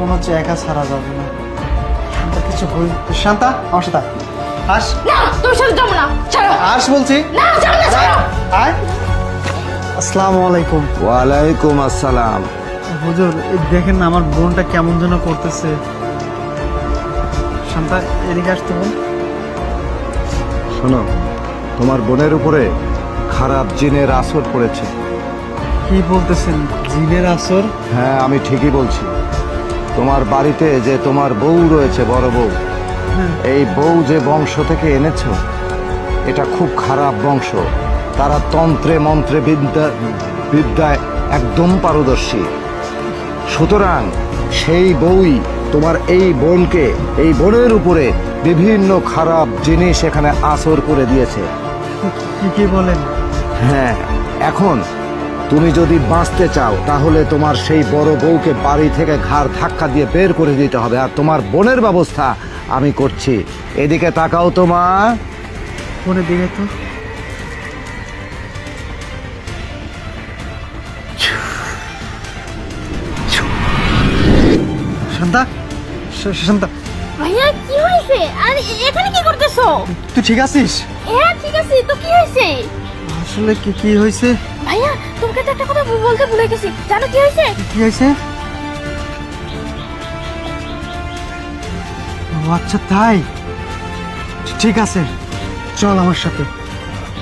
মনে হচ্ছে একা ছাড়া যাবে না। শান্তা কিছু হই শান্তা আমার সাথে। আস। না তোর সাথে যাব না। ছাড়ো। আস বলছি। না যাব না ছাড়ো। আয়। আসসালামু আলাইকুম। ওয়ালাইকুম আসসালাম। হুজুর দেখেন না আমার বোনটা কেমন যেন করতেছে। শান্তা এদিকে আসতে বোন শোনো তোমার বোনের উপরে খারাপ জিনের আসর পড়েছে। কি বলতেছেন? জিনের আসর? হ্যাঁ আমি ঠিকই বলছি। তোমার বাড়িতে যে তোমার বউ রয়েছে বড় বউ হ্যাঁ। এই বউ যে বংশ থেকে এনেছো এটা খুব খারাপ বংশ। তারা তন্ত্রে মন্ত্রে বিদ্যা বিদ্যায় একদম পারদর্শী। সুতরাং সেই বউই তোমার এই বোনকে এই বোনের উপরে বিভিন্ন খারাপ জিনিস এখানে আসর করে দিয়েছে। কি কি বলেন? হ্যাঁ এখন তুমি যদি বাঁচতে চাও তাহলে তোমার সেই বড় বউকে বাড়ি থেকে ঘাড় ধাক্কা দিয়ে বের করে দিতে হবে। আর তোমার বোনের ব্যবস্থা আমি করছি। এদিকে তাকাও তোমা ফোনে দিকে তো। শান্তা শান্তা ভাইয়া কি হয়েছে? আর এখানে কি করতেছো? তুই ঠিক আছিস? হ্যাঁ ঠিক আছে। তো কি হয়েছে? আসলে কি কি হয়েছে? ভাইয়া তোমাকে তো একটা কথা বলতে ভুলে গেছি। জানো কি হয়েছে? কি হয়েছে? আচ্ছা তাই? ঠিক আছে চল আমার সাথে।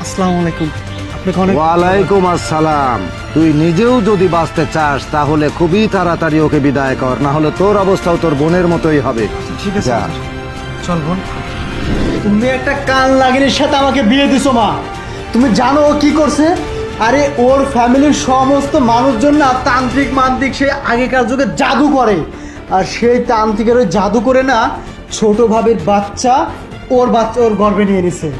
আসসালামু আলাইকুম। আপনাকে অনেক ওয়ালাইকুম আসসালাম। তুই নিজেও যদি বাঁচতে চাস তাহলে খুবই তাড়াতাড়ি ওকে বিদায় কর না হলে তোর অবস্থাও তোর বোনের মতোই হবে। ঠিক আছে চল বোন। তুমি একটা কান লাগিনের সাথে আমাকে বিয়ে দিছো মা। তুমি জানো ও কি করছে? আরে ওর ফ্যামিলির সমস্ত মানুষজন না তান্ত্রিক মান্ত্রিক সে আগেকার যুগে জাদু করে। আর সেই তান্ত্রিকের ওই জাদু করে না ছোট ভাবির বাচ্চা ওর বাচ্চা ওর গর্বে নিয়ে নিছে।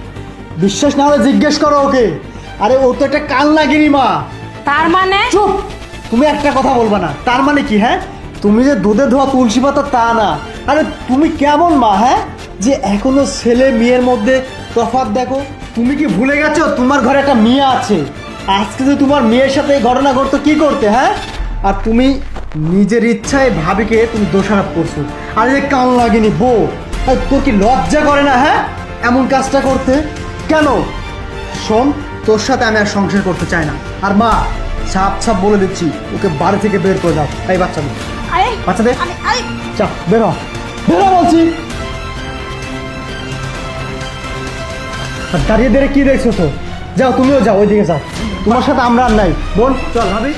বিশ্বাস না হলে জিজ্ঞেস করো ওকে। আরে ও তো একটা কান লাগিনি মা। তার মানে? চুপ! তুমি একটা কথা বলবা না। তার মানে কি হ্যাঁ? তুমি যে দুধে ধোয়া তুলসী পাতা তা না। আরে তুমি কেমন মা হ্যাঁ? যে এখনও ছেলে মেয়ের মধ্যে তফাৎ দেখো। তুমি কি ভুলে গেছো? তোমার ঘরে একটা মেয়ে আছে। আজকে যে তোমার মেয়ের সাথে এই ঘটনা ঘটতো কি করতে হ্যাঁ? আর তুমি নিজের ইচ্ছায় ভাবিকে তুমি দোষারোপ করছ। আর যে কান লাগেনি বউ তোর কি লজ্জা করে না হ্যাঁ? এমন কাজটা করতে? কেন? শোন তোর সাথে আমি আর সংসার করতে চাই না। আর মা ছাপ ছাপ বলে দিচ্ছি ওকে বাড়ি থেকে বের করে দাও। এই বাচ্চা বাচ্চাদের? চা বেরো বেরো বলছি। আর দাঁড়িয়ে দাঁড়িয়ে কি দেখছ তো? যাও, তুমিও যাও, ওইদিকে যাও। তোমার সাথে আমরা আর নাই। বোন, চল, ভাবি।